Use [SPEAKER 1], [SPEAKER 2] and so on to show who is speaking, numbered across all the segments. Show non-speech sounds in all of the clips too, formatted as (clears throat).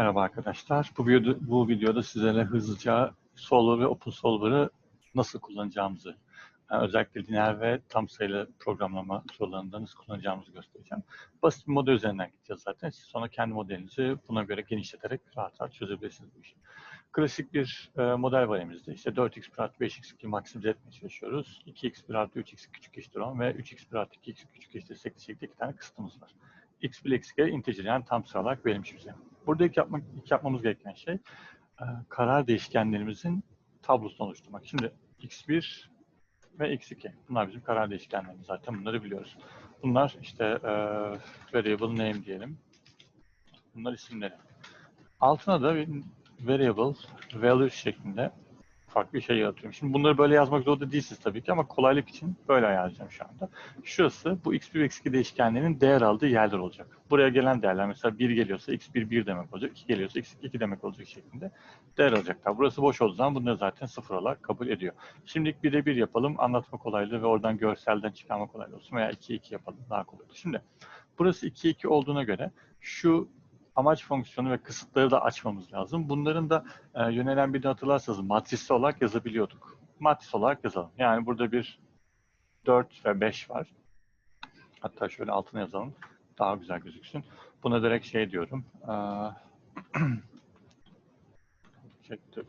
[SPEAKER 1] Merhaba arkadaşlar. Bu bu videoda sizlere hızlıca Solver ve OpenSolver'ı nasıl kullanacağımızı, yani özellikle lineer ve tam sayılı programlama sorularında nasıl kullanacağımızı göstereceğim. Basit bir model üzerinden gideceğiz zaten. Siz sonra kendi modelinizi buna göre genişleterek rahat rahat çözebilirsiniz bu işi. Klasik bir e, model var elimizde. İşte 4x artı 5x2 maksimize etmeye çalışıyoruz. 2x1 artı 3x küçük eşittir 10 ve 3x1 artı 2x küçük eşittir 8 şeklinde iki tane kısıtımız var. x1 x2 integer yani tam olarak verilmiş bize. Burada ilk, yapmak, ilk yapmamız gereken şey e, karar değişkenlerimizin tablosunu oluşturmak. Şimdi x1 ve x2 bunlar bizim karar değişkenlerimiz zaten bunları biliyoruz. Bunlar işte e, variable name diyelim. Bunlar isimleri. Altına da variable value şeklinde farklı bir şey yaratıyorum. Şimdi bunları böyle yazmak zorunda değilsiniz tabii ki ama kolaylık için böyle ayarlayacağım şu anda. Şurası bu x1 ve x2 değişkenlerinin değer aldığı yerler olacak. Buraya gelen değerler mesela 1 geliyorsa x1 1 demek olacak, 2 geliyorsa x2 2 demek olacak şeklinde değer alacaklar. Burası boş olduğu zaman bunları zaten sıfır olarak kabul ediyor. Şimdilik 1'e 1 yapalım, anlatma kolaylığı ve oradan görselden çıkarma kolaylığı olsun veya 2'ye 2 yapalım daha kolay. Şimdi burası 2'ye 2 olduğuna göre şu amaç fonksiyonu ve kısıtları da açmamız lazım. Bunların da e, yönelen bir de hatırlarsanız matrisli olarak yazabiliyorduk. Matris olarak yazalım. Yani burada bir 4 ve 5 var. Hatta şöyle altına yazalım. Daha güzel gözüksün. Buna direkt şey diyorum. E, (clears throat) objective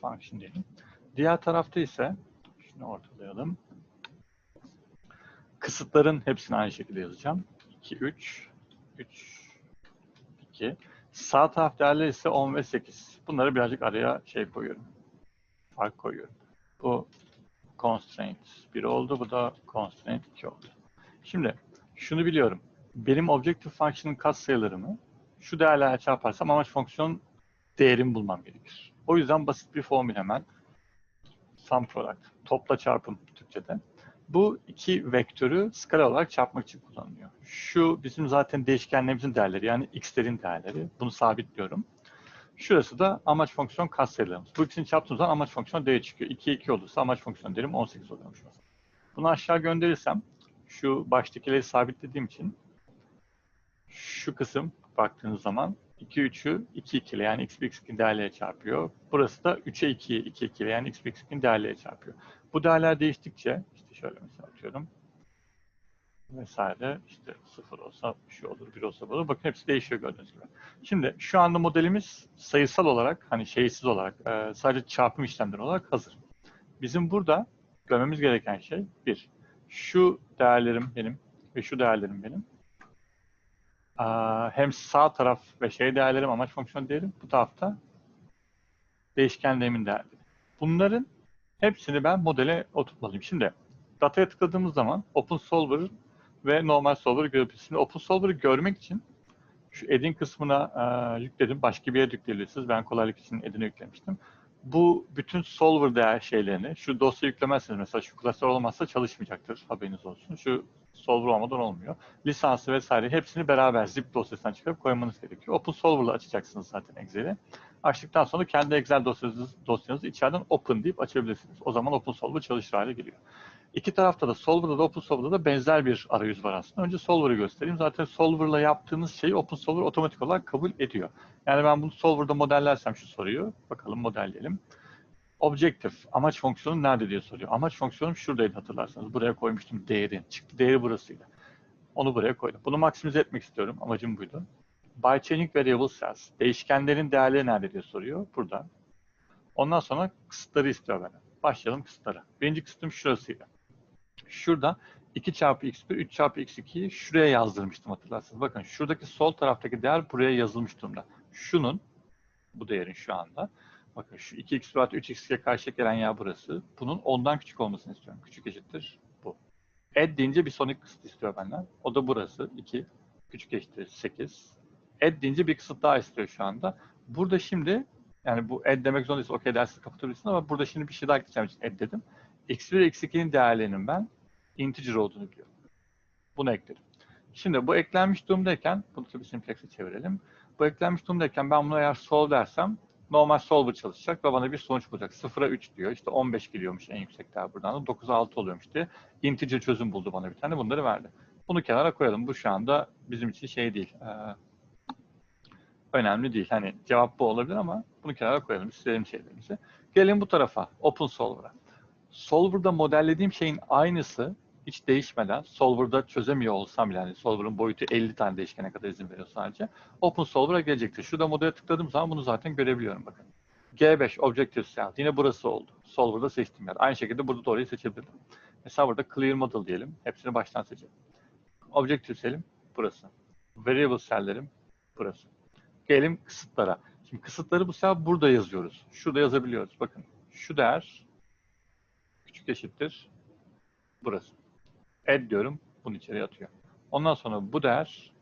[SPEAKER 1] function diyelim. Diğer tarafta ise şunu ortalayalım. Kısıtların hepsini aynı şekilde yazacağım. 2, 3, 3, 2. Sağ taraf değerleri ise 10 ve 8. Bunları birazcık araya şey koyuyorum. Fark koyuyorum. Bu constraint 1 oldu. Bu da constraint 2 oldu. Şimdi şunu biliyorum. Benim objective function'ın katsayılarımı şu değerlerle çarparsam amaç fonksiyon değerimi bulmam gerekir. O yüzden basit bir formül hemen. Sum product. Topla çarpım Türkçe'de. Bu iki vektörü skala olarak çarpmak için kullanılıyor. Şu bizim zaten değişkenlerimizin değerleri yani x'lerin değerleri. Bunu sabitliyorum. Şurası da amaç fonksiyon katsayılarımız. Bu ikisini çarptığım zaman amaç fonksiyon değeri çıkıyor. 2 2 olursa amaç fonksiyon değerim 18 oluyormuş. Bunu aşağı gönderirsem şu baştakileri sabitlediğim için şu kısım baktığınız zaman 2 3'ü 2 2 ile yani x x2'nin değerleriyle çarpıyor. Burası da 3'e 2'yi 2 2 ile yani x x2'nin değerleriyle çarpıyor. Bu değerler değiştikçe işte şöyle mesela atıyorum vesaire işte 0 olsa bir şey olur, 1 olsa olur. Bakın hepsi değişiyor gördüğünüz gibi. Şimdi şu anda modelimiz sayısal olarak hani şeysiz olarak e, sadece çarpım işlemleri olarak hazır. Bizim burada görmemiz gereken şey bir. Şu değerlerim benim ve şu değerlerim benim. Hem sağ taraf ve şey değerlerim, amaç fonksiyon değerim. Bu tarafta değişkenlerimin değerleri. Bunların hepsini ben modele oturtmalıyım. Şimdi dataya tıkladığımız zaman OpenSolver ve normal solver görebilirsiniz. Şimdi OpenSolver'ı görmek için şu edin kısmına e, yükledim. Başka bir yere yükleyebilirsiniz. Ben kolaylık için edin'e yüklemiştim. Bu bütün solver değer şeylerini, şu dosya yüklemezseniz mesela şu klasör olmazsa çalışmayacaktır. Haberiniz olsun. Şu solver olmadan olmuyor. Lisansı vesaire hepsini beraber zip dosyasından çıkarıp koymanız gerekiyor. Open Solver'la açacaksınız zaten Excel'i. Açtıktan sonra kendi Excel dosyanızı, dosyanızı içeriden open deyip açabilirsiniz. O zaman Open Solver çalışır hale geliyor. İki tarafta da Solver'da da Open Solver'da da benzer bir arayüz var aslında. Önce Solver'ı göstereyim. Zaten Solver'la yaptığınız şeyi Open Solver otomatik olarak kabul ediyor. Yani ben bunu Solver'da modellersem şu soruyu, bakalım modelleyelim. Objective, amaç fonksiyonu nerede diye soruyor. Amaç fonksiyonum şuradaydı hatırlarsanız. Buraya koymuştum değeri. Çıktı değeri burasıydı. Onu buraya koydum. Bunu maksimize etmek istiyorum. Amacım buydu. By changing variable cells. Değişkenlerin değerleri nerede diye soruyor. Burada. Ondan sonra kısıtları istiyor benden. Başlayalım kısıtlara. Birinci kısıtım şurasıydı. Şurada 2 çarpı x1, 3 çarpı x2'yi şuraya yazdırmıştım hatırlarsanız. Bakın şuradaki sol taraftaki değer buraya yazılmış durumda. Şunun, bu değerin şu anda, bakın şu 2x artı 3x'e karşı gelen yer burası. Bunun ondan küçük olmasını istiyorum. Küçük eşittir bu. Add deyince bir sonraki kısıt istiyor benden. O da burası. 2 küçük eşittir 8. Add deyince bir kısıt daha istiyor şu anda. Burada şimdi yani bu add demek zorundaysa okey dersi kapatabilirsin ama burada şimdi bir şey daha ekleyeceğim için add dedim. x1 ve x2'nin değerlerinin ben integer olduğunu biliyorum. Bunu ekledim. Şimdi bu eklenmiş durumdayken, bunu tabii simplex'e çevirelim. Bu eklenmiş durumdayken ben bunu eğer solve dersem normal solver çalışacak ve bana bir sonuç bulacak. 0'a 3 diyor. İşte 15 geliyormuş en yüksek değer buradan da. 9'a 6 oluyormuş diye. Integer çözüm buldu bana bir tane. Bunları verdi. Bunu kenara koyalım. Bu şu anda bizim için şey değil. önemli değil. Hani cevap bu olabilir ama bunu kenara koyalım. Silelim şeylerimizi. Gelin bu tarafa. Open Solver'a. Solver'da modellediğim şeyin aynısı hiç değişmeden Solver'da çözemiyor olsam bile yani Solver'ın boyutu 50 tane değişkene kadar izin veriyor sadece. Open Solver'a gelecektir. Şurada modele tıkladığım zaman bunu zaten görebiliyorum bakın. G5 Objective Cell. Yine burası oldu. Solver'da seçtiğim yer. Aynı şekilde burada da orayı seçebilirim. Mesela burada Clear Model diyelim. Hepsini baştan seçelim. Objective Cell'im burası. Variable Cell'lerim burası. Gelelim kısıtlara. Şimdi kısıtları bu sefer burada yazıyoruz. Şurada yazabiliyoruz. Bakın şu değer küçük eşittir burası. Add diyorum. Bunu içeriye atıyor. Ondan sonra bu değer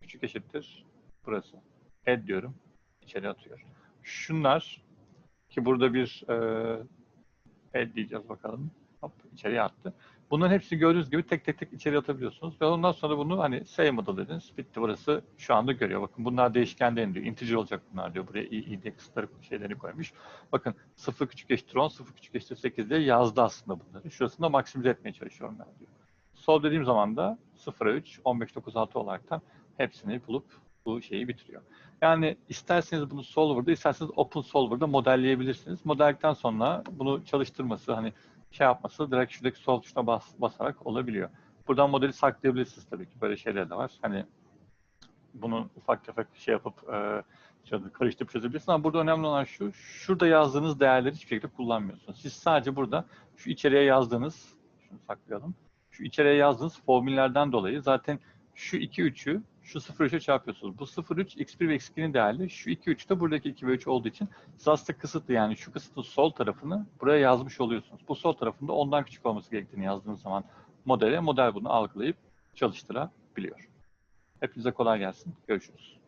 [SPEAKER 1] küçük eşittir burası. Add diyorum. içeri atıyor. Şunlar ki burada bir e, add diyeceğiz bakalım. Hop içeriye attı. Bunların hepsini gördüğünüz gibi tek tek tek içeri atabiliyorsunuz. Ve ondan sonra bunu hani say model dediniz. Bitti burası şu anda görüyor. Bakın bunlar değişken değil diyor. Integer olacak bunlar diyor. Buraya indexleri şeylerini koymuş. Bakın 0 küçük eşittir 10, 0 küçük eşittir 8 diye yazdı aslında bunları. Şurasını da maksimize etmeye çalışıyorum ben diyor. Sol dediğim zaman da 0'a 3, 15, 9, 6 olaraktan hepsini bulup bu şeyi bitiriyor. Yani isterseniz bunu Solver'da, isterseniz Open Solver'da modelleyebilirsiniz. Modelledikten sonra bunu çalıştırması, hani şey yapması direkt şuradaki sol tuşuna bas, basarak olabiliyor. Buradan modeli saklayabilirsiniz tabii ki. Böyle şeyler de var. Hani bunu ufak tefek şey yapıp e, karıştırıp çözebilirsiniz ama burada önemli olan şu, şurada yazdığınız değerleri hiçbir şekilde kullanmıyorsunuz. Siz sadece burada şu içeriye yazdığınız, şunu saklayalım, şu içeriye yazdığınız formüllerden dolayı zaten şu 2 3'ü şu 0 3'e çarpıyorsunuz. Bu 0 3 x1 ve x2'nin değerli. Şu 2 3 de buradaki 2 ve 3 olduğu için aslında kısıtlı yani şu kısıtlı sol tarafını buraya yazmış oluyorsunuz. Bu sol tarafında ondan küçük olması gerektiğini yazdığınız zaman modele model bunu algılayıp çalıştırabiliyor. Hepinize kolay gelsin. Görüşürüz.